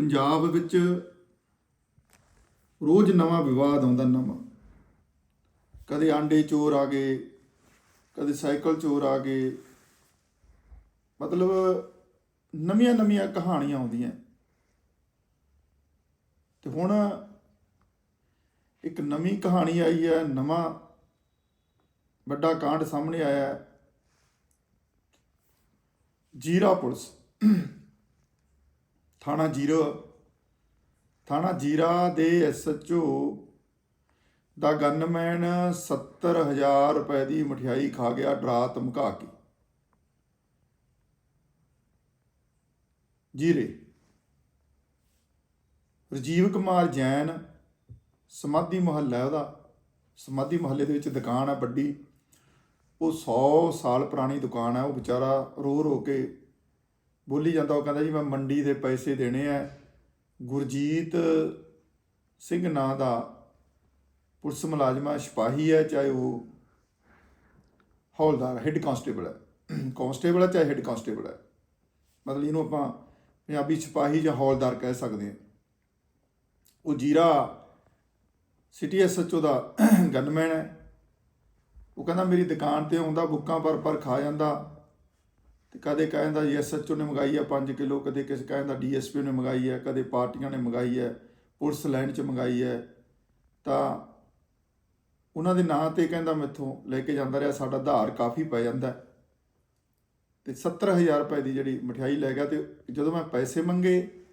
ਪੰਜਾਬ ਵਿੱਚ ਰੋਜ਼ ਨਵਾਂ ਵਿਵਾਦ ਆਉਂਦਾ, ਨਵਾਂ। ਕਦੇ ਆਂਡੇ ਚੋਰ ਆ ਗਏ, ਕਦੇ ਸਾਈਕਲ ਚੋਰ ਆ ਗਏ। ਮਤਲਬ ਨਵੀਆਂ ਨਵੀਆਂ ਕਹਾਣੀਆਂ ਆਉਂਦੀਆਂ। ਤੇ ਹੁਣ ਇੱਕ ਨਵੀਂ ਕਹਾਣੀ ਆਈ ਹੈ, ਨਵਾਂ ਵੱਡਾ ਕਾਂਡ ਸਾਹਮਣੇ ਆਇਆ ਹੈ। ਜੀਰਾ ਪੁਲਿਸ। ਥਾਣਾ ਜੀਰੋ, ਥਾਣਾ ਜੀਰਾ ਦੇ ਐਸਐਚਓ ਦਾ ਗਨਮੈਨ 70000 ਰੁਪਏ ਦੀ ਮਠਿਆਈ ਖਾ ਗਿਆ, ਡਰਾ ਧਮਕਾ ਕੇ। ਜੀਰੇ। ਰਜੀਵ ਕੁਮਾਰ ਜੈਨ, ਸਮਾਧੀ ਮੁਹੱਲਾ ਹੈ ਉਹਦਾ। ਸਮਾਧੀ ਮੁਹੱਲੇ ਦੇ ਵਿੱਚ ਦੁਕਾਨ ਹੈ ਵੱਡੀ। ਉਹ 100 ਸਾਲ ਪੁਰਾਣੀ ਦੁਕਾਨ ਹੈ, ਉਹ ਵਿਚਾਰਾ ਰੋ ਰੋ ਕੇ ਬੋਲੀ ਜਾਂਦਾ, ਉਹ ਕਹਿੰਦਾ ਜੀ ਮੈਂ ਮੰਡੀ ਦੇ ਪੈਸੇ ਦੇਣੇ ਆ। ਗੁਰਜੀਤ ਸਿੰਘ ਨਾਂ ਦਾ ਪੁਲਿਸ ਮੁਲਾਜ਼ਮ ਸਿਪਾਹੀ ਹੈ, ਚਾਹੇ ਉਹ ਹੌਲਦਾਰ ਹੈੱਡ ਕਾਂਸਟੇਬਲ ਹੈ। ਕਾਂਸਟੇਬਲ ਹੈ ਚਾਹੇ ਹੈੱਡ ਕਾਂਸਟੇਬਲ ਹੈ। ਮਤਲਬ ਇਹਨੂੰ ਆਪਾਂ ਪੰਜਾਬੀ ਸਿਪਾਹੀ ਜਾਂ ਹੌਲਦਾਰ ਕਹਿ ਸਕਦੇ ਹਾਂ। ਉਹ ਜੀਰਾ ਸਿਟੀ ਐਸਐਚਓ ਦਾ ਗਨਮੈਨ ਹੈ। ਉਹ ਕਹਿੰਦਾ, ਮੇਰੀ ਦੁਕਾਨ ਤੇ ਆਉਂਦਾ, ਬੁੱਕਾਂ ਪਰ ਪਰ ਖਾ ਜਾਂਦਾ। ਤੇ ਕਦੇ ਕਹਿੰਦਾ ਜੀ ਐਸਐਚਓ ਨੇ ਮੰਗਾਈ ਹੈ 5 ਕਿਲੋ, ਕਦੇ ਕਿਸੇ ਕਹਿੰਦਾ ਡੀਐਸਪੀ ਨੇ ਮੰਗਾਈ ਹੈ ਕਦੇ ਪਾਰਟੀਆਂ ਨੇ ਮੰਗਾਈ ਹੈ ਪੁਲਿਸ ਲਾਈਨ 'ਚ ਮੰਗਾਈ ਹੈ ਤਾਂ ਉਹਨਾਂ ਦੇ ਨਾਂ ਤੇ ਕਹਿੰਦਾ ਮੈਥੋਂ ਲੈ ਕੇ ਜਾਂਦਾ ਰਿਹਾ, ਸਾਡਾ ਆਧਾਰ ਕਾਫੀ ਪੈ ਜਾਂਦਾ। ਹੈ। ਤੇ 70000 ਰੁਪਏ ਦੀ ਜਿਹੜੀ ਮਠਿਆਈ ਲੈ ਗਿਆ ਤੇ ਜਦੋਂ ਮੈਂ ਪੈਸੇ ਮੰਗੇ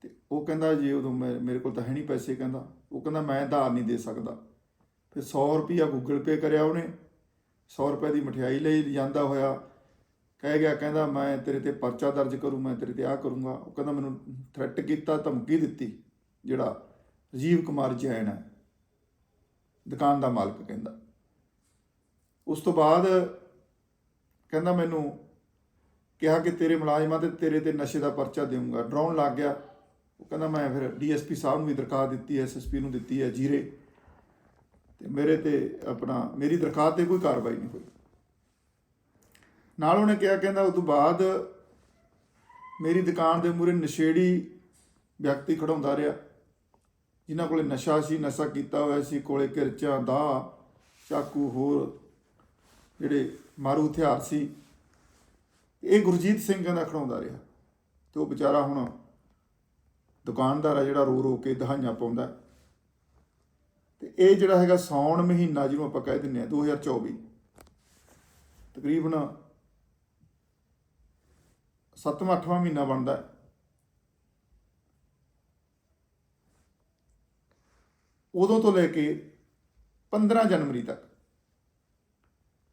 ਤੇ ਉਹ ਕਹਿੰਦਾ ਜੀ ਉਦੋਂ ਮੈਂ, ਮੇਰੇ ਕੋਲ ਤਾਂ ਹੈ ਨਹੀਂ ਪੈਸੇ ਕਹਿੰਦਾ। ਉਹ ਕਹਿੰਦਾ ਮੈਂ ਆਧਾਰ ਨਹੀਂ ਦੇ ਸਕਦਾ। ਫਿਰ 100 ਰੁਪਿਆ ਗੂਗਲ ਪੇ ਕਰਿਆ ਉਹਨੇ 100 ਰੁਪਏ ਦੀ ਮਠਿਆਈ ਲਈ ਜਾਂਦਾ ਹੋਇਆ। ਕਹਿ ਗਿਆ, ਕਹਿੰਦਾ ਮੈਂ ਤੇਰੇ ਤੇ ਪਰਚਾ ਦਰਜ ਕਰੂੰ, ਮੈਂ ਤੇਰੇ ਤੇ ਆ ਕਰੂੰਗਾ। ਉਹ ਕਹਿੰਦਾ ਮੈਨੂੰ ਥ੍ਰੈਟ ਕੀਤਾ, ਧਮਕੀ ਦਿੱਤੀ, ਜਿਹੜਾ ਰਾਜੀਵ ਕੁਮਾਰ ਜੈਨ ਹੈ, ਦੁਕਾਨ ਦਾ ਮਾਲਕ ਕਹਿੰਦਾ। ਉਸ ਤੋਂ ਬਾਅਦ ਕਹਿੰਦਾ ਮੈਨੂੰ ਕਿਹਾ ਕਿ ਤੇਰੇ ਮੁਲਾਜ਼ਮਾਂ ਤੇ ਤੇਰੇ ਤੇ ਨਸ਼ੇ ਦਾ ਪਰਚਾ ਦੇਵਾਂਗਾ ਡਰਾਉਣ ਲੱਗ ਗਿਆ। ਉਹ ਕਹਿੰਦਾ ਮੈਂ ਫਿਰ ਡੀਐਸਪੀ ਸਾਹਿਬ ਨੂੰ ਵੀ ਦਰਖਾਸਤ ਦਿੱਤੀ ਹੈ ਐਸਐਸਪੀ ਨੂੰ ਦਿੱਤੀ ਹੈ ਜੀਰੇ। ਤੇ ਮੇਰੇ ਤੇ ਆਪਣਾ, ਮੇਰੀ ਦਰਖਾਸਤ ਤੇ ਕੋਈ ਕਾਰਵਾਈ ਨਹੀਂ ਹੋਈ। ਨਾਲ ਉਹਨੇ ਕਿਹਾ, ਕਹਿੰਦਾ ਉਸ ਤੋਂ ਬਾਅਦ ਮੇਰੀ ਦੁਕਾਨ ਦੇ ਮੂਹਰੇ ਨਸ਼ੇੜੀ ਵਿਅਕਤੀ ਖੜਾਉਂਦਾ ਰਿਹਾ, ਜਿਨ੍ਹਾਂ ਕੋਲੇ ਨਸ਼ਾ ਸੀ, ਨਸ਼ਾ ਕੀਤਾ ਹੋਇਆ ਸੀ, ਕੋਲੇ ਕਿਰਚਾਂ ਦਾ ਚਾਕੂ, ਹੋਰ ਜਿਹੜੇ ਮਾਰੂ ਹਥਿਆਰ ਸੀ। ਇਹ ਗੁਰਜੀਤ ਸਿੰਘ ਕਹਿੰਦਾ ਖੜਾਉਂਦਾ ਰਿਹਾ ਤੇ ਉਹ ਵਿਚਾਰਾ ਹੁਣ ਦੁਕਾਨਦਾਰ ਆ ਜਿਹੜਾ ਰੋ ਰੋ ਕੇ ਦਹਾਈਆਂ ਪਾਉਂਦਾ। ਤੇ ਇਹ ਜਿਹੜਾ ਹੈਗਾ ਸੌਣ ਮਹੀਨਾ ਜਿਹਨੂੰ ਆਪਾਂ ਕਹਿ ਦਿੰਨੇ ਆ 2024 ਤਕਰੀਬਨ 7ਵਾਂ 8ਵਾਂ ਮਹੀਨਾ ਬਣਦਾ ਉਦੋਂ ਤੋਂ ਲੈ ਕੇ 15 ਜਨਵਰੀ ਤੱਕ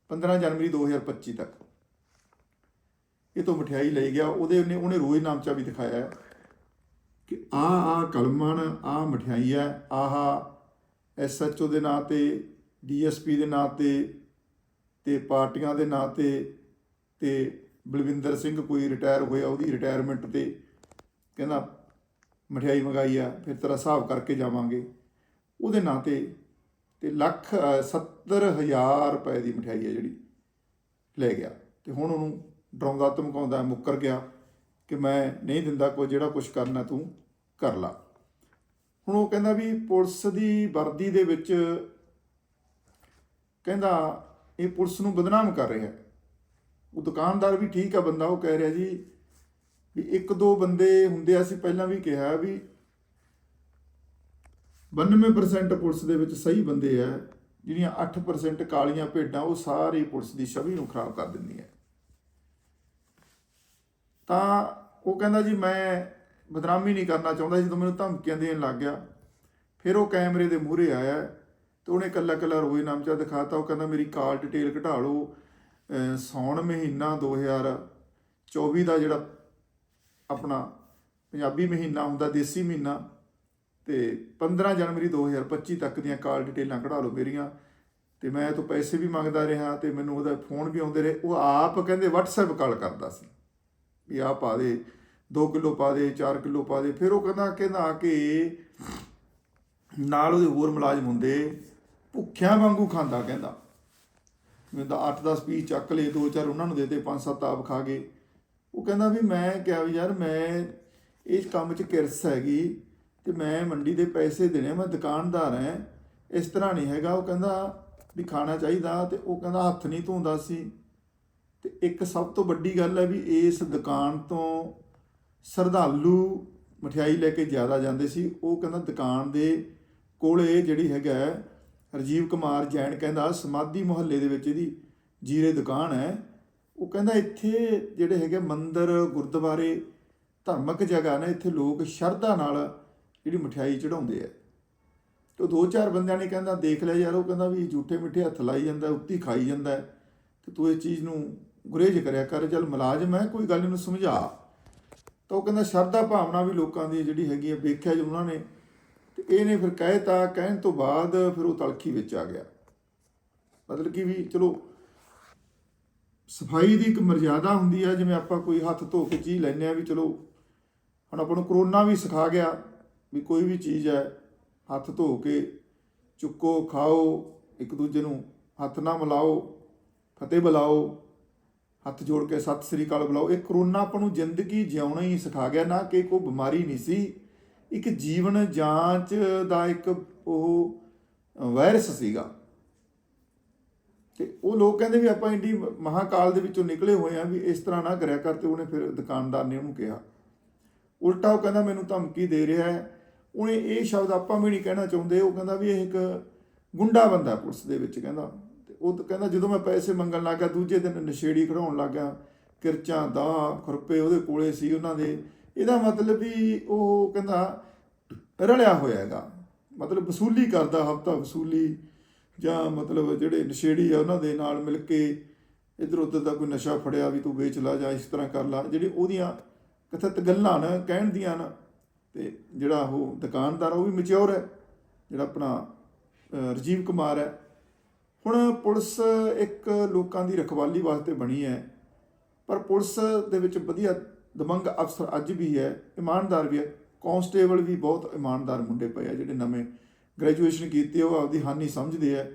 15 ਜਨਵਰੀ 2025 ਤੱਕ। ਇਹ ਤੋਂ ਮਠਿਆਈ ਲਈ ਗਿਆ। ਉਹਦੇ ਉਹਨੇ ਉਹਨੇ ਰੋਜ਼ ਨਾਮਚਾ ਵੀ ਦਿਖਾਇਆ ਹੈ ਕਿ ਆ ਆ ਕਲਮਣ ਆ ਮਠਿਆਈ ਹੈ, ਆਹ ਐਸਐਚਓ ਦੇ ਨਾਂ ਤੇ ਡੀਐਸਪੀ ਦੇ ਨਾਂ ਤੇ ਤੇ ਪਾਰਟੀਆਂ ਦੇ ਨਾਂ ਤੇ ਤੇ ਬਲਵਿੰਦਰ ਸਿੰਘ ਕੋਈ ਰਿਟਾਇਰ ਹੋਇਆ ਉਹਦੀ ਰਿਟਾਇਰਮੈਂਟ ਤੇ ਕਹਿੰਦਾ ਮਠਿਆਈ ਮੰਗਾਈ ਆ ਫਿਰ ਤੇਰਾ ਹਿਸਾਬ ਕਰਕੇ ਜਾਵਾਂਗੇ। ਉਹਦੇ ਨਾਂ ਤੇ ਤੇ ਲੱਖ ਅ, 70000 ਰੁਪਏ ਦੀ ਮਠਿਆਈ ਹੈ ਜਿਹੜੀ ਲੈ ਗਿਆ। ਤੇ ਹੁਣ ਉਹਨੂੰ ਡਰਾਉਂਦਾ ਧਮਕਾਉਂਦਾ ਮੁੱਕਰ ਗਿਆ ਕਿ ਮੈਂ ਨਹੀਂ ਦਿੰਦਾ ਕੋਈ ਜਿਹੜਾ ਕੁਝ ਕਰਨਾ ਤੂੰ ਕਰ ਲਾ। ਹੁਣ ਉਹ ਕਹਿੰਦਾ ਵੀ ਪੁਲਿਸ ਦੀ ਵਰਦੀ ਦੇ ਵਿੱਚ ਕਹਿੰਦਾ ਇਹ ਪੁਲਿਸ ਨੂੰ ਬਦਨਾਮ ਕਰ ਰਿਹਾ। ਹੈ ਉਹ ਦੁਕਾਨਦਾਰ ਵੀ ਠੀਕ ਆ ਬੰਦਾ ਉਹ ਕਹਿ ਰਿਹਾ ਜੀ ਵੀ ਇੱਕ ਦੋ ਬੰਦੇ ਹੁੰਦੇ ਆ, ਅਸੀਂ ਪਹਿਲਾਂ ਵੀ ਕਿਹਾ ਵੀ 92% ਪੁਲਿਸ ਦੇ ਵਿੱਚ ਸਹੀ ਬੰਦੇ ਆ ਜਿਹੜੀਆਂ 8% ਕਾਲੀਆਂ ਭੇਡਾਂ ਉਹ ਸਾਰੀ ਪੁਲਿਸ ਦੀ ਛਵੀ ਨੂੰ ਖਰਾਬ ਕਰ ਦਿੰਦੀਆਂ ਤਾਂ ਉਹ ਕਹਿੰਦਾ ਜੀ ਮੈਂ ਬਦਨਾਮੀ ਨਹੀਂ ਕਰਨਾ ਚਾਹੁੰਦਾ ਜਦੋਂ ਮੈਨੂੰ ਧਮਕੀਆਂ ਦੇਣ ਲੱਗ ਗਿਆ ਫਿਰ ਉਹ ਕੈਮਰੇ ਦੇ ਮੂਹਰੇ ਆਇਆ ਤੇ ਉਹਨੇ ਕੱਲਾ ਕੱਲਾ ਰੋਏ ਨਾਮਚਾ ਦਿਖਾਤਾ ਉਹ ਕਹਿੰਦਾ ਮੇਰੀ ਕਾਲ ਡਿਟੇਲ ਘਟਾ ਲਓ ਸੌਣ ਮਹੀਨਾ 2024 ਦਾ ਜਿਹੜਾ ਆਪਣਾ ਪੰਜਾਬੀ ਮਹੀਨਾ ਹੁੰਦਾ, ਦੇਸੀ ਮਹੀਨਾ, ਤੇ 15 ਜਨਵਰੀ 2025 ਤੱਕ ਦੀਆਂ ਕਾਲ ਡਿਟੇਲਾਂ ਕਢਾ ਲਓ ਮੇਰੀਆਂ। ਤੇ ਮੈਂ ਇਹ ਤੋਂ ਪੈਸੇ ਵੀ ਮੰਗਦਾ ਰਿਹਾ ਤੇ ਮੈਨੂੰ ਉਹਦਾ ਫੋਨ ਵੀ ਆਉਂਦੇ ਰਹੇ। ਉਹ ਆਪ ਕਹਿੰਦੇ WhatsApp ਕਾਲ ਕਰਦਾ ਸੀ ਵੀ ਆ ਪਾ ਦੇ 2 ਕਿਲੋ ਪਾ ਦੇ 4 ਕਿਲੋ ਪਾ ਦੇ। ਫਿਰ ਉਹ ਕਹਿੰਦਾ ਕਹਿੰਦਾ ਆ ਕੇ ਨਾਲ ਉਹਦੇ ਹੋਰ ਮੁਲਾਜ਼ਮ ਹੁੰਦੇ, ਭੁੱਖਿਆਂ ਵਾਂਗੂ ਖਾਂਦਾ ਕਹਿੰਦਾ। ਮੈਂ ਤਾਂ 8-10 ਪੀਸ ਚੱਕ ਲਏ, ਦੋ ਚਾਰ ਉਹਨਾਂ ਨੂੰ ਦੇਤੇ, ਪੰਜ ਸੱਤ ਆਪ ਖਾ ਗਏ। ਉਹ ਕਹਿੰਦਾ ਵੀ ਮੈਂ ਕਿਹਾ ਵੀ ਯਾਰ ਮੈਂ ਇਸ ਕੰਮ 'ਚ ਕਿਰਸ ਹੈਗੀ ਤੇ ਮੈਂ ਮੰਡੀ ਦੇ ਪੈਸੇ ਦੇਣੇ, ਮੈਂ ਦੁਕਾਨਦਾਰ ਹਾਂ, ਇਸ ਤਰ੍ਹਾਂ ਨਹੀਂ ਹੈਗਾ। ਉਹ ਕਹਿੰਦਾ ਵੀ ਖਾਣਾ ਚਾਹੀਦਾ ਤੇ ਉਹ ਕਹਿੰਦਾ ਹੱਥ ਨਹੀਂ ਧੋਂਦਾ ਸੀ। ਤੇ ਇੱਕ ਸਭ ਤੋਂ ਵੱਡੀ ਗੱਲ ਹੈ ਵੀ ਇਸ ਦੁਕਾਨ ਤੋਂ ਸ਼ਰਧਾਲੂ ਮਠਿਆਈ ਲੈ ਕੇ ਜ਼ਿਆਦਾ ਜਾਂਦੇ ਸੀ। ਉਹ ਕਹਿੰਦਾ ਦੁਕਾਨ ਦੇ ਕੋਲੇ ਜਿਹੜੀ ਹੈਗਾ ਰਜੀਵ ਕੁਮਾਰ ਜੈਨ ਕਹਿੰਦਾ ਸਮਾਧੀ ਮੁਹੱਲੇ ਦੇ ਵਿੱਚ ਇਹਦੀ ਜੀਰੇ ਦੁਕਾਨ ਹੈ। ਉਹ ਕਹਿੰਦਾ ਇੱਥੇ ਜਿਹੜੇ ਹੈਗੇ ਮੰਦਰ ਗੁਰਦੁਆਰੇ ਧਾਰਮਿਕ ਜਗ੍ਹਾ ਨੇ ਇੱਥੇ ਲੋਕ ਸ਼ਰਧਾ ਨਾਲ ਜਿਹੜੀ ਮਠਿਆਈ ਚੜਾਉਂਦੇ ਆ। ਤੇ ਉਹ ਦੋ ਚਾਰ ਬੰਦਿਆਂ ਨੇ ਕਹਿੰਦਾ ਦੇਖ ਲਿਆ ਯਾਰ ਉਹ ਕਹਿੰਦਾ ਵੀ ਝੂਠੇ ਮਿੱਠੇ ਹੱਥ ਲਾਈ ਜਾਂਦਾ ਉੱਤੀ ਖਾਈ ਜਾਂਦਾ ਹੈ, ਤੇ ਤੂੰ ਇਸ ਚੀਜ਼ ਨੂੰ ਗੁਰੇਜ ਕਰਿਆ ਕਰ ਚੱਲ ਮੁਲਾਜ਼ਮ ਹੈ ਕੋਈ ਗੱਲ ਨਹੀਂ ਨੂੰ ਸਮਝਾ। ਤਾਂ ਉਹ ਕਹਿੰਦਾ ਸ਼ਰਧਾ ਭਾਵਨਾ ਵੀ ਲੋਕਾਂ ਦੀ ਜਿਹੜੀ ਹੈਗੀ ਹੈ ਵੇਖਿਆ ਜੋ ਉਹਨਾਂ ਨੇ ਤੇ ਇਹਨੇ ਫਿਰ ਕਹਿਤਾ ਕਹਿਣ ਤੋਂ ਬਾਅਦ ਫਿਰ ਉਹ ਤਲਖੀ ਵਿੱਚ ਆ ਗਿਆ। ਮਤਲਬ ਕਿ ਵੀ ਚਲੋ, ਸਫ਼ਾਈ ਦੀ ਇੱਕ ਮਰਜ਼ਾਦਾ ਹੁੰਦੀ ਹੈ ਜਿਵੇਂ ਆਪਾਂ ਕੋਈ ਹੱਥ ਧੋ ਕੇ ਚੀਜ਼ ਲੈਂਦੇ ਆ ਵੀ ਚਲੋ, ਹੁਣ ਆਪਾਂ ਨੂੰ ਕਰੋਨਾ ਵੀ ਸਿਖਾ ਗਿਆ ਵੀ ਕੋਈ ਵੀ ਚੀਜ਼ ਹੈ, ਹੱਥ ਧੋ ਕੇ ਚੁੱਕੋ, ਖਾਓ, ਇੱਕ ਦੂਜੇ ਨੂੰ ਹੱਥ ਨਾ ਮਿਲਾਓ, ਫਤਿਹ ਬੁਲਾਓ, ਹੱਥ ਜੋੜ ਕੇ ਸਤਿ ਸ੍ਰੀ ਅਕਾਲ ਬੁਲਾਓ। ਇਹ ਕਰੋਨਾ ਆਪਾਂ ਨੂੰ ਜ਼ਿੰਦਗੀ ਜਿਉਣਾ ਹੀ ਸਿਖਾ ਗਿਆ, ਨਾ ਕਿ ਕੋਈ ਬਿਮਾਰੀ ਨਹੀਂ ਸੀ। ਇੱਕ ਜੀਵਨ ਜਾਂਚ ਦਾ ਇੱਕ ਉਹ ਵਾਇਰਸ ਸੀਗਾ। ਤੇ ਉਹ ਲੋਕ ਕਹਿੰਦੇ ਵੀ ਆਪਾਂ ਇੰਡੀ ਮਹਾਕਾਲ ਦੇ ਵਿੱਚੋਂ ਨਿਕਲੇ ਹੋਏ ਆ ਵੀ ਇਸ ਤਰ੍ਹਾਂ ਨਾ ਕਰਿਆ ਕਰ ਤੇ ਉਹਨੇ ਫਿਰ ਦੁਕਾਨਦਾਰ ਨੇ ਉਹਨੂੰ ਕਿਹਾ। ਉਲਟਾ ਉਹ ਕਹਿੰਦਾ ਮੈਨੂੰ ਧਮਕੀ ਦੇ ਰਿਹਾ ਹੈ। ਉਹਨੇ ਇਹ ਸ਼ਬਦ ਆਪਾਂ ਵੀ ਨਹੀਂ ਕਹਿਣਾ ਚਾਹੁੰਦੇ, ਉਹ ਕਹਿੰਦਾ ਵੀ ਇਹ ਇੱਕ ਗੁੰਡਾ ਬੰਦਾ ਪੁਲਿਸ ਦੇ ਵਿੱਚ ਕਹਿੰਦਾ। ਤੇ ਉਹ ਤਾਂ ਕਹਿੰਦਾ ਜਦੋਂ ਮੈਂ ਪੈਸੇ ਮੰਗਣ ਲੱਗਾ ਦੂਜੇ ਦਿਨ ਨਸ਼ੇੜੀ ਖੜਾਉਣ ਲੱਗਾ ਕਿਰਚਾਂ ਦਾ ਖੁਰਪੇ ਉਹਦੇ ਕੋਲੇ ਸੀ ਉਹਨਾਂ ਦੇ। ਇਹਦਾ ਮਤਲਬ ਵੀ ਉਹ ਕਹਿੰਦਾ ਰਲਿਆ ਹੋਇਆ ਹੈਗਾ। ਮਤਲਬ ਵਸੂਲੀ ਕਰਦਾ ਹਫਤਾ ਵਸੂਲੀ ਜਾਂ ਮਤਲਬ ਜਿਹੜੇ ਨਸ਼ੇੜੀ ਆ ਉਹਨਾਂ ਦੇ ਨਾਲ ਮਿਲ ਕੇ ਇਧਰ ਉਧਰ ਦਾ ਕੋਈ ਨਸ਼ਾ ਫੜਿਆ ਵੀ ਤੂੰ ਵੇਚ ਲਾ ਜਾਂ ਇਸ ਤਰ੍ਹਾਂ ਕਰ ਲਾ ਜਿਹੜੀ ਉਹਦੀਆਂ ਕਥਿਤ ਗੱਲਾਂ ਨਾ ਕਹਿਣ ਦੀਆਂ ਨਾ ਤੇ ਜਿਹੜਾ ਉਹ ਦੁਕਾਨਦਾਰ ਉਹ ਵੀ ਮੈਚੁਰ ਹੈ ਜਿਹੜਾ ਆਪਣਾ ਅਹ, ਰਜੀਵ ਕੁਮਾਰ ਹੈ। ਹੁਣ ਪੁਲਿਸ ਇੱਕ ਲੋਕਾਂ ਦੀ ਰਖਵਾਲੀ ਵਾਸਤੇ ਬਣੀ ਹੈ ਪਰ ਪੁਲਿਸ ਦੇ ਵਿੱਚ ਵਧੀਆ ਦਮੰਗ ਅਫਸਰ ਅੱਜ ਵੀ ਹੈ, ਇਮਾਨਦਾਰ ਵੀ ਹੈ। ਕਾਂਸਟੇਬਲ ਵੀ ਬਹੁਤ ਇਮਾਨਦਾਰ ਮੁੰਡੇ ਪਏ ਆ ਜਿਹੜੇ ਨਵੇਂ ਗ੍ਰੈਜੂਏਸ਼ਨ ਕੀਤੀ, ਉਹ ਆਪਦੀ ਹਾਨੀ ਸਮਝਦੇ ਆ।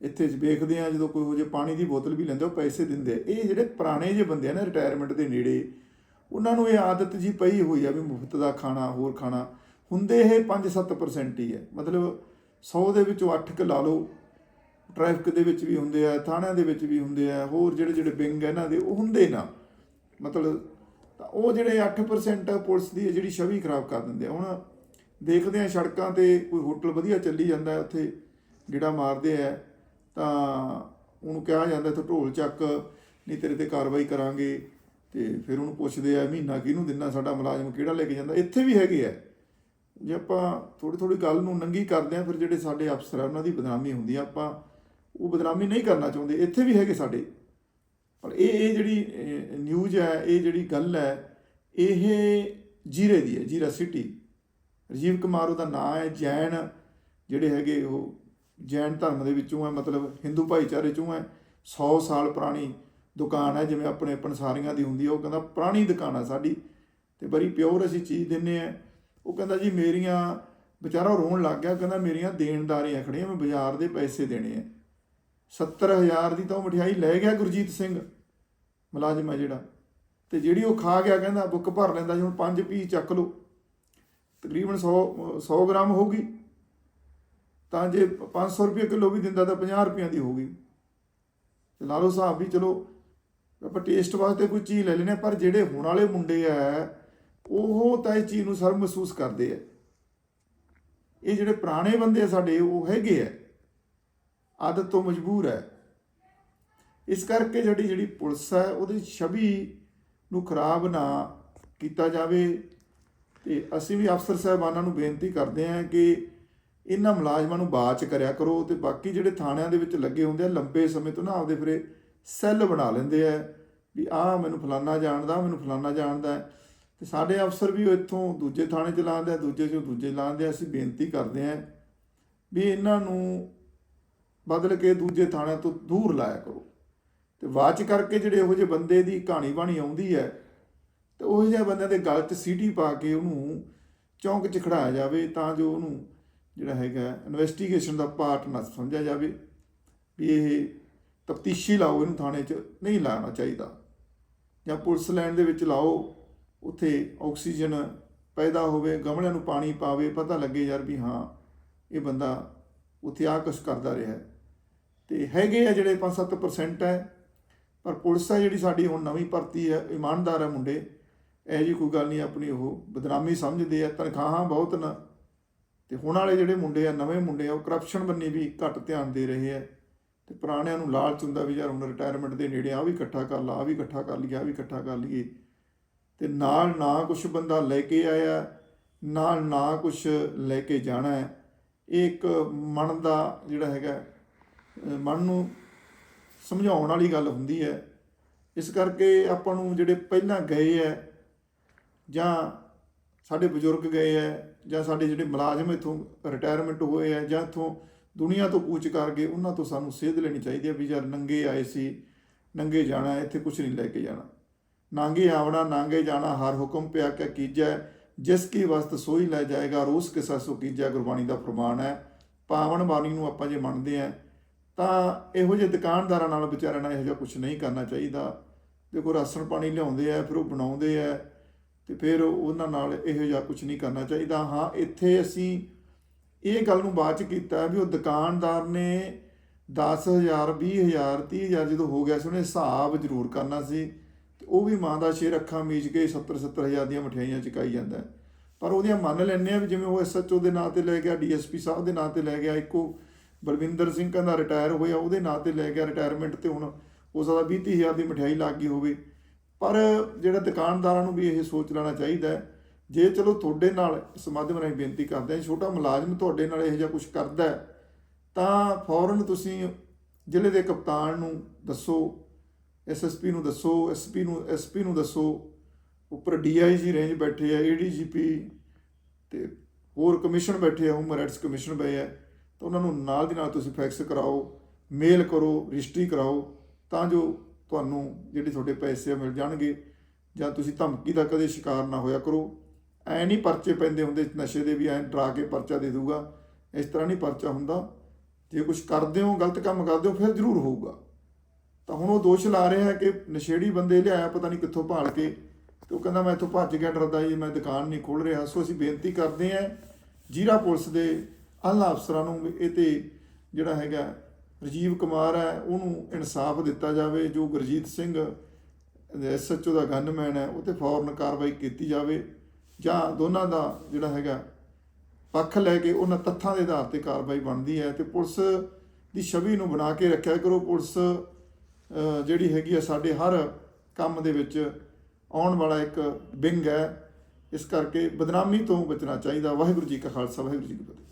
ਇੱਥੇ ਵੇਖਦੇ ਆ ਜਦੋਂ ਕੋਈ ਹੋ ਜੇ ਪਾਣੀ ਦੀ ਬੋਤਲ ਵੀ ਲੈਂਦੇ ਉਹ ਪੈਸੇ ਦਿੰਦੇ ਆ। ਇਹ ਜਿਹੜੇ ਪੁਰਾਣੇ ਜੇ ਬੰਦੇ ਆ ਨਾ ਰਿਟਾਇਰਮੈਂਟ ਦੇ ਨੇੜੇ, ਉਹਨਾਂ ਨੂੰ ਇਹ ਆਦਤ ਜੀ ਪਈ ਹੋਈ ਆ ਵੀ ਮੁਫਤ ਦਾ ਖਾਣਾ, ਹੋਰ ਖਾਣਾ ਹੁੰਦੇ ਇਹ 5-7% ਹੀ ਹੈ ਮਤਲਬ 100 ਦੇ ਵਿੱਚੋਂ 8 ਕ ਲਾ ਲਓ ਟ੍ਰੈਫਿਕ ਦੇ ਵਿੱਚ ਵੀ ਹੁੰਦੇ ਆ, ਥਾਣਿਆਂ ਦੇ ਵਿੱਚ ਵੀ ਹੁੰਦੇ ਆ, ਹੋਰ ਜਿਹੜੇ ਜਿਹੜੇ ਵਿੰਗ ਹੈ ਇਹਨਾਂ ਦੇ, ਉਹ ਹੁੰਦੇ ਨਾ। ਮਤਲਬ ਤਾਂ ਉਹ ਜਿਹੜੇ 8% ਪੁਲਿਸ ਦੀ ਜਿਹੜੀ ਛਵੀ ਖਰਾਬ ਕਰ ਦਿੰਦੇ ਆ। ਹੁਣ ਦੇਖਦੇ ਆ ਸੜਕਾਂ ਤੇ ਕੋਈ ਹੋਟਲ ਵਧੀਆ ਚੱਲੀ ਜਾਂਦਾ ਉੱਥੇ ਜਿਹੜਾ ਮਾਰਦੇ ਆ, ਤਾਂ ਉਹਨੂੰ ਕਿਹਾ ਜਾਂਦਾ ਇੱਥੇ ਢੋਲ ਚੱਕ, ਨਹੀਂ ਤੇਰੇ ਤੇ ਕਾਰਵਾਈ ਕਰਾਂਗੇ। ਤੇ ਫਿਰ ਉਹਨੂੰ ਪੁੱਛਦੇ ਆ, ਮਹੀਨਾ ਕਿਹਨੂੰ ਦਿੰਨਾ ਸਾਡਾ ਮੁਲਾਜ਼ਮ, ਕਿਹੜਾ ਲੈ ਕੇ ਜਾਂਦਾ? ਇੱਥੇ ਵੀ ਹੈਗੇ ਆ। ਜੇ ਆਪਾਂ ਥੋੜੀ ਥੋੜੀ ਗੱਲ ਨੂੰ ਨੰਗੀ ਕਰਦੇ ਆ, ਫਿਰ ਜਿਹੜੇ ਸਾਡੇ ਅਫਸਰ ਆ, ਉਹਨਾਂ ਦੀ ਬਦਨਾਮੀ ਹੁੰਦੀ ਆ। ਆਪਾਂ ਉਹ ਬਦਨਾਮੀ ਨਹੀਂ ਕਰਨਾ ਚਾਹੁੰਦੇ, ਇੱਥੇ ਵੀ ਹੈਗੇ ਸਾਡੇ। ਪਰ ਇਹ ਇਹ ਜਿਹੜੀ ਨਿਊਜ਼ ਹੈ, ਇਹ ਜਿਹੜੀ ਗੱਲ ਹੈ, ਇਹ ਜੀਰੇ ਦੀ ਹੈ, ਜੀਰਾ ਸਿਟੀ। ਰਜੀਵ ਕੁਮਾਰ ਉਹਦਾ ਨਾਂ ਹੈ, ਜੈਨ, ਜਿਹੜੇ ਹੈਗੇ ਉਹ ਜੈਨ ਧਰਮ ਦੇ ਵਿੱਚੋਂ ਹੈ, ਮਤਲਬ ਹਿੰਦੂ ਭਾਈਚਾਰੇ ਚੋਂ ਹੈ। 100 ਸਾਲ ਪੁਰਾਣੀ ਦੁਕਾਨ ਹੈ, ਜਿਵੇਂ ਆਪਣੇ ਪੰਸਾਰੀਆਂ ਦੀ ਹੁੰਦੀ ਹੈ, ਉਹ ਕਹਿੰਦਾ ਪੁਰਾਣੀ ਦੁਕਾਨ ਹੈ ਸਾਡੀ। ਤੇ ਬੜੀ ਪਿਓਰ ਅਸੀਂ ਚੀਜ਼ ਦਿੰਨੇ ਆ ਉਹ ਕਹਿੰਦਾ ਜੀ ਮੇਰੀਆਂ, ਵਿਚਾਰਾ ਰੋਣ ਲੱਗ ਗਿਆ, ਕਹਿੰਦਾ ਮੇਰੀਆਂ ਦੇਣਦਾਰੀਆਂ ਖੜੀਆਂ ਮੈਂ ਬਾਜ਼ਾਰ ਦੇ ਪੈਸੇ ਦੇਣੇ ਆ। 70000 ਦੀ ਤਾਂ ਉਹ ਮਠਿਆਈ ਲੈ ਗਿਆ ਗੁਰਜੀਤ ਸਿੰਘ ਮੁਲਾਜ਼ਮ ਹੈ ਜਿਹੜਾ। ਤੇ ਜਿਹੜੀ ਉਹ ਖਾ ਗਿਆ ਕਹਿੰਦਾ ਬੁੱਕ ਭਰ ਲੈਂਦਾ ਜੀ, ਹੁਣ 5 ਪੀ ਚੱਕ ਲਓ। ਤਕਰੀਬਨ 100 100 ਗ੍ਰਾਮ ਹੋਊਗੀ। ਤਾਂ ਜੇ 500 ਰੁਪਏ ਕਿਲੋ ਵੀ ਦਿੰਦਾ ਤਾਂ 50 ਰੁਪਈਆਂ ਦੀ ਹੋਊਗੀ। ਤੇ ਲਾ ਲਓ ਹਿਸਾਬ ਵੀ ਚਲੋ, ਆਪਾਂ ਟੇਸਟ ਵਾਸਤੇ ਕੋਈ ਚੀਜ਼ ਲੈ ਲੈਨੇ ਪਰ ਜਿਹੜੇ ਹੁਣ ਵਾਲੇ ਮੁੰਡੇ ਆ, ਉਹ ਤਾਂ ਇਹ ਚੀਜ਼ ਨੂੰ ਸਰਵ ਮਹਿਸੂਸ ਕਰਦੇ ਆ। ਇਹ ਜਿਹੜੇ ਪੁਰਾਣੇ ਬੰਦੇ ਆ ਸਾਡੇ, ਉਹ ਹੈਗੇ ਆ। ਆਦਤ ਤੋਂ ਮਜਬੂਰ ਹੈ ਇਸ ਕਰਕੇ ਜਿਹੜੀ ਜਿਹੜੀ ਪੁਲਿਸ ਹੈ, ਉਹਦੀ ਛਵੀ ਨੂੰ ਖਰਾਬ ਨਾ ਕੀਤਾ ਜਾਵੇ ਤੇ ਅਸੀਂ ਵੀ ਅਫਸਰ ਸਾਹਿਬਾਨਾਂ ਨੂੰ ਬੇਨਤੀ ਕਰਦੇ ਹਾਂ ਕਿ ਇਹਨਾਂ ਮੁਲਾਜ਼ਮਾਂ ਨੂੰ ਬਾਚ ਕਰਿਆ ਕਰੋ ਤੇ ਬਾਕੀ ਜਿਹੜੇ ਥਾਣਿਆਂ ਦੇ ਵਿੱਚ ਲੱਗੇ ਹੁੰਦੇ ਆ, ਲੰਬੇ ਸਮੇਂ ਤੋਂ ਨਾ ਆਪਦੇ ਫਿਰੇ ਸੈੱਲ ਬਣਾ ਲੈਂਦੇ ਆ ਵੀ ਆਹ ਮੈਨੂੰ ਫਲਾਨਾ ਜਾਣਦਾ ਮੈਨੂੰ ਫਲਾਨਾ ਜਾਣਦਾ ਹੈ। ਤੇ ਸਾਡੇ ਅਫਸਰ ਵੀ ਉਹ ਇੱਥੋਂ ਦੂਜੇ ਥਾਣੇ ਚ ਲਾਉਂਦੇ ਆ, ਦੂਜੇ ਚੋਂ ਦੂਜੇ ਲਾਉਂਦੇ ਆ ਅਸੀਂ ਬੇਨਤੀ ਕਰਦੇ ਹਾਂ ਵੀ ਇਹਨਾਂ ਨੂੰ ਬਦਲ ਕੇ ਦੂਜੇ ਥਾਣਿਆਂ ਤੋਂ ਦੂਰ ਲਾਇਆ ਕਰੋ। ਤੇ ਵਾਚ ਕਰਕੇ ਜਿਹੜੇ ਇਹੋ ਜਿਹੇ ਬੰਦੇ ਦੀ ਕਹਾਣੀ ਬਾਣੀ ਆਉਂਦੀ ਹੈ, ਤੇ ਉਹ ਜਿਹੇ ਬੰਦਿਆਂ ਦੇ ਗਲ 'ਚ ਸੀਟੀ ਪਾ ਕੇ ਉਹਨੂੰ ਚੌਂਕ 'ਚ ਖੜਾਇਆ ਜਾਵੇ ਤਾਂ ਜੋ ਉਹਨੂੰ ਜਿਹੜਾ ਹੈਗਾ ਇਨਵੈਸਟੀਗੇਸ਼ਨ ਦਾ ਪਾਰਟ ਨਾ ਸਮਝਿਆ ਜਾਵੇ ਵੀ ਇਹ ਤਫਤੀਸ਼ੀ ਲਾਓ, ਇਹਨੂੰ ਥਾਣੇ 'ਚ ਨਹੀਂ ਲਾਉਣਾ ਚਾਹੀਦਾ। ਜਾਂ ਪੁਲਿਸ ਲਾਈਨ ਦੇ ਵਿੱਚ ਲਾਓ, ਉੱਥੇ ਆਕਸੀਜਨ ਪੈਦਾ ਹੋਵੇ, ਗਮਲਿਆਂ ਨੂੰ ਪਾਣੀ ਪਾਵੇ, ਪਤਾ ਲੱਗੇ ਯਾਰ ਵੀ ਹਾਂ, ਇਹ ਬੰਦਾ ਉੱਥੇ ਆ ਕੁਛ ਕਰਦਾ ਰਿਹਾ ਹੈ। ਤੇ ਹੈਗੇ ਆ ਜਿਹੜੇ 5-7% ਹੈ, ਪਰ ਪੁਲਿਸ ਹੈ ਜਿਹੜੀ ਸਾਡੀ ਹੁਣ ਨਵੀਂ ਭਰਤੀ ਹੈ, ਇਮਾਨਦਾਰ ਹੈ ਮੁੰਡੇ, ਇਹ ਜੀ ਕੋਈ ਗੱਲ ਨਹੀਂ, ਆਪਣੀ ਉਹ ਬਦਨਾਮੀ ਸਮਝਦੇ ਆ, ਤਨਖਾਹਾਂ ਬਹੁਤ ਨਾ। ਤੇ ਹੁਣ ਵਾਲੇ ਜਿਹੜੇ ਮੁੰਡੇ ਆ, ਨਵੇਂ ਮੁੰਡੇ ਆ, ਉਹ ਕਰਪਸ਼ਨ ਬੰਨੀ ਵੀ ਘੱਟ ਧਿਆਨ ਦੇ ਰਹੇ ਆ। ਤੇ ਪੁਰਾਣਿਆਂ ਨੂੰ ਲਾਲਚ ਹੁੰਦਾ ਵੀ ਯਾਰ ਹੁਣ ਰਿਟਾਇਰਮੈਂਟ ਦੇ ਨੇੜੇ ਆ ਵੀ ਇਕੱਠਾ ਕਰ ਲਾ ਆ ਵੀ ਇਕੱਠਾ ਕਰ ਲਈਏ ਆ ਵੀ ਇਕੱਠਾ ਕਰ ਲਈਏ। ਤੇ ਨਾਲ ਨਾ ਕੁਝ ਬੰਦਾ ਲੈ ਕੇ ਆਇਆ, ਨਾਲ ਨਾ ਕੁਝ ਲੈ ਕੇ ਜਾਣਾ ਹੈ। ਇਹ ਇੱਕ ਮਨ ਦਾ ਜਿਹੜਾ ਹੈਗਾ ਮਨ ਨੂੰ ਸਮਝਾਉਣ ਵਾਲੀ ਗੱਲ ਹੁੰਦੀ ਹੈ। ਇਸ ਕਰਕੇ ਆਪਾਂ ਨੂੰ ਜਿਹੜੇ ਪਹਿਲਾਂ ਗਏ ਹੈ, ਜਾਂ ਸਾਡੇ ਬਜ਼ੁਰਗ ਗਏ ਹੈ, ਜਾਂ ਸਾਡੇ ਜਿਹੜੇ ਮੁਲਾਜ਼ਮ ਇਥੋਂ ਰਿਟਾਇਰਮੈਂਟ ਹੋਏ ਹੈ, ਜਾਂ ਇਥੋਂ ਦੁਨੀਆ ਤੋਂ ਕੂਚ ਕਰ ਗਏ ਉਹਨਾਂ ਤੋਂ ਸਾਨੂੰ ਸੇਧ ਲੈਣੀ ਚਾਹੀਦੀ ਹੈ ਵੀ ਯਾਰ ਨੰਗੇ ਆਏ ਸੀ, ਨੰਗੇ ਜਾਣਾ ਇੱਥੇ ਕੁਝ ਨਹੀਂ ਲੈ ਕੇ ਜਾਣਾ। ਨਾਂਗੇ ਆਵਣਾ, ਨਾਂਗੇ ਜਾਣਾ, ਹਰ ਹੁਕਮ ਪਿਆ ਕਿਆ ਕੀਜੈ ਜਿਸ ਕੀ ਵਸਤ ਸੋਈ ਲੈ ਜਾਏਗਾ ਰੋਸ ਕਿਸਾ ਸੋ ਕੀਜੈ ਗੁਰਬਾਣੀ ਦਾ ਫਰਮਾਨ ਹੈ, ਪਾਵਨ ਬਾਣੀ ਨੂੰ ਆਪਾਂ ਜੇ ਮੰਨਦੇ ਆ ਤਾਂ ਇਹੋ ਜਿਹੇ ਦੁਕਾਨਦਾਰਾਂ ਨਾਲ ਵਿਚਾਰਿਆਂ ਨਾਲ ਇਹੋ ਜਿਹਾ ਕੁਝ ਨਹੀਂ ਕਰਨਾ ਚਾਹੀਦਾ। ਦੇਖੋ ਰਾਸ਼ਨ ਪਾਣੀ ਲਿਆਉਂਦੇ ਆ, ਫਿਰ ਉਹ ਬਣਾਉਂਦੇ ਆ, ਤੇ ਫਿਰ ਉਹਨਾਂ ਨਾਲ ਇਹੋ ਜਿਹਾ ਕੁਝ ਨਹੀਂ ਕਰਨਾ ਚਾਹੀਦਾ। ਹਾਂ, ਇੱਥੇ ਅਸੀਂ ਇਹ ਗੱਲ ਨੂੰ ਬਾਅਦ ਚ ਕੀਤਾ ਵੀ ਉਹ ਦੁਕਾਨਦਾਰ ਨੇ 10000 20000 30000 ਜਦੋਂ ਹੋ ਗਿਆ ਸੀ, ਉਹਨੇ ਹਿਸਾਬ ਜ਼ਰੂਰ ਕਰਨਾ ਸੀ। ਤੇ ਉਹ ਵੀ ਮਾਂ ਦਾ ਸ਼ੇਰ ਅੱਖਾਂ ਮੀਚ ਕੇ 70 70000 ਦੀਆਂ ਮਠਿਆਈਆਂ ਚਕਾਈ ਜਾਂਦਾ ਪਰ ਉਹਦੀਆਂ ਮੰਨ ਲੈਂਦੇ ਆ ਵੀ ਜਿਵੇਂ ਉਹ ਐਸਐਚਓ ਦੇ ਨਾਂ ਤੇ ਲੈ ਗਿਆ ਡੀਐਸਪੀ ਸਾਹਿਬ ਦੇ ਨਾਂ ਤੇ ਲੈ ਗਿਆ, ਇੱਕੋ ਬਲਵਿੰਦਰ ਸਿੰਘ ਕਹਿੰਦਾ ਰਿਟਾਇਰ ਹੋਇਆ, ਉਹਦੇ ਨਾਂ ਤੇ ਲੈ ਗਿਆ ਰਿਟਾਇਰਮੈਂਟ ਤੇ ਹੁਣ ਹੋ ਸਕਦਾ 20 30000 ਦੀ ਮਠਿਆਈ ਲੱਗ ਗਈ ਹੋਵੇ। ਪਰ ਜਿਹੜਾ ਦੁਕਾਨਦਾਰਾਂ ਨੂੰ ਵੀ ਇਹ ਸੋਚ ਲੈਣਾ ਚਾਹੀਦਾ ਜੇ ਚਲੋ ਤੁਹਾਡੇ ਨਾਲ ਇਸ ਰਾਹੀਂ ਬੇਨਤੀ ਕਰਦੇ ਹਾਂ, ਛੋਟਾ ਮੁਲਾਜ਼ਮ ਤੁਹਾਡੇ ਨਾਲ ਇਹੋ ਜਿਹਾ ਕੁਝ ਕਰਦਾ ਤਾਂ ਫੌਰਨ ਤੁਸੀਂ ਜ਼ਿਲ੍ਹੇ ਦੇ ਕਪਤਾਨ ਨੂੰ ਦੱਸੋ ਐਸਐਸਪੀ ਨੂੰ ਦੱਸੋ ਐਸਪੀ ਨੂੰ ਐਸਪੀ ਨੂੰ ਦੱਸੋ। ਉੱਪਰ ਡੀਆਈਜੀ ਰੇਂਜ ਬੈਠੇ ਆ ਏਡੀਜੀਪੀ ਤੇ ਹੋਰ ਕਮਿਸ਼ਨ ਬੈਠੇ ਆ ਹਿਊਮਨ ਰਾਈਟਸ ਕਮਿਸ਼ਨ ਪਏ ਆ। ਤਾਂ ਉਹਨਾਂ ਨੂੰ ਨਾਲ ਦੀ ਨਾਲ ਤੁਸੀਂ ਫੈਕਸ ਕਰਾਓ ਮੇਲ ਕਰੋ ਰਜਿਸਟਰੀ ਕਰਾਓ, ਤਾਂ ਜੋ ਤੁਹਾਨੂੰ ਜਿਹੜੇ ਤੁਹਾਡੇ ਪੈਸੇ ਆ ਮਿਲ ਜਾਣਗੇ, ਜਾਂ ਤੁਸੀਂ ਧਮਕੀ ਦਾ ਕਦੇ ਸ਼ਿਕਾਰ ਨਾ ਹੋਇਆ ਕਰੋ। ਐ ਨਹੀਂ ਪਰਚੇ ਪੈਂਦੇ ਹੁੰਦੇ ਨਸ਼ੇ ਦੇ ਵੀ, ਐ ਡਰਾ ਕੇ ਪਰਚਾ ਦੇ ਦੂਗਾ ਇਸ ਤਰ੍ਹਾਂ ਨਹੀਂ ਪਰਚਾ ਹੁੰਦਾ। ਜੇ ਕੁਝ ਕਰਦੇ ਹੋ, ਗਲਤ ਕੰਮ ਕਰਦੇ ਹੋ, ਫਿਰ ਜ਼ਰੂਰ ਹੋਊਗਾ। ਤਾਂ ਹੁਣ ਉਹ ਦੋਸ਼ ਲਾ ਰਿਹਾ ਕਿ ਨਸ਼ੇੜੀ ਬੰਦੇ ਲਿਆਇਆ, ਪਤਾ ਨਹੀਂ ਕਿੱਥੋਂ ਭਾਲ ਕੇ। ਤੇ ਉਹ ਕਹਿੰਦਾ, ਮੈਂ ਇੱਥੋਂ ਭੱਜ ਗਿਆ ਡਰਦਾ ਜੀ, ਮੈਂ ਦੁਕਾਨ ਨਹੀਂ ਖੋਲ ਰਿਹਾ। ਸੋ ਅਸੀਂ ਬੇਨਤੀ ਕਰਦੇ ਆ ਜੀਰਾ ਪੁਲਿਸ ਦੇ ਆਲਾ ਅਫਸਰਾਂ ਨੂੰ ਵੀ ਇਹ ਤੇ ਜਿਹੜਾ ਹੈਗਾ ਰਜੀਵ ਕੁਮਾਰ ਹੈ, ਉਹਨੂੰ ਇਨਸਾਫ ਦਿੱਤਾ ਜਾਵੇ। ਜੋ ਗੁਰਜੀਤ ਸਿੰਘ ਐਸਐਚਓ ਦਾ ਗਨਮੈਨ ਹੈ, ਉਹ ਤੇ ਫੌਰਨ ਕਾਰਵਾਈ ਕੀਤੀ ਜਾਵੇ। ਜਾਂ ਦੋਨਾਂ ਦਾ ਜਿਹੜਾ ਹੈਗਾ ਪੱਖ ਲੈ ਕੇ ਉਹਨਾਂ ਤੱਥਾਂ ਦੇ ਆਧਾਰ ਤੇ ਕਾਰਵਾਈ ਬਣਦੀ ਹੈ। ਤੇ ਪੁਲਿਸ ਦੀ ਛਵੀ ਨੂੰ ਬਣਾ ਕੇ ਰੱਖਿਆ ਕਰੋ। ਪੁਲਿਸ ਜਿਹੜੀ ਹੈਗੀ ਆ ਸਾਡੇ ਹਰ ਕੰਮ ਦੇ ਵਿੱਚ ਆਉਣ ਵਾਲਾ ਇੱਕ ਵਿੰਗ ਹੈ। ਇਸ ਕਰਕੇ ਬਦਨਾਮੀ ਤੋਂ ਬਚਣਾ ਚਾਹੀਦਾ। ਵਾਹਿਗੁਰੂ ਜੀ ਕਾ ਖਾਲਸਾ, ਵਾਹਿਗੁਰੂ ਜੀ ਕੀ ਫਤਿਹ।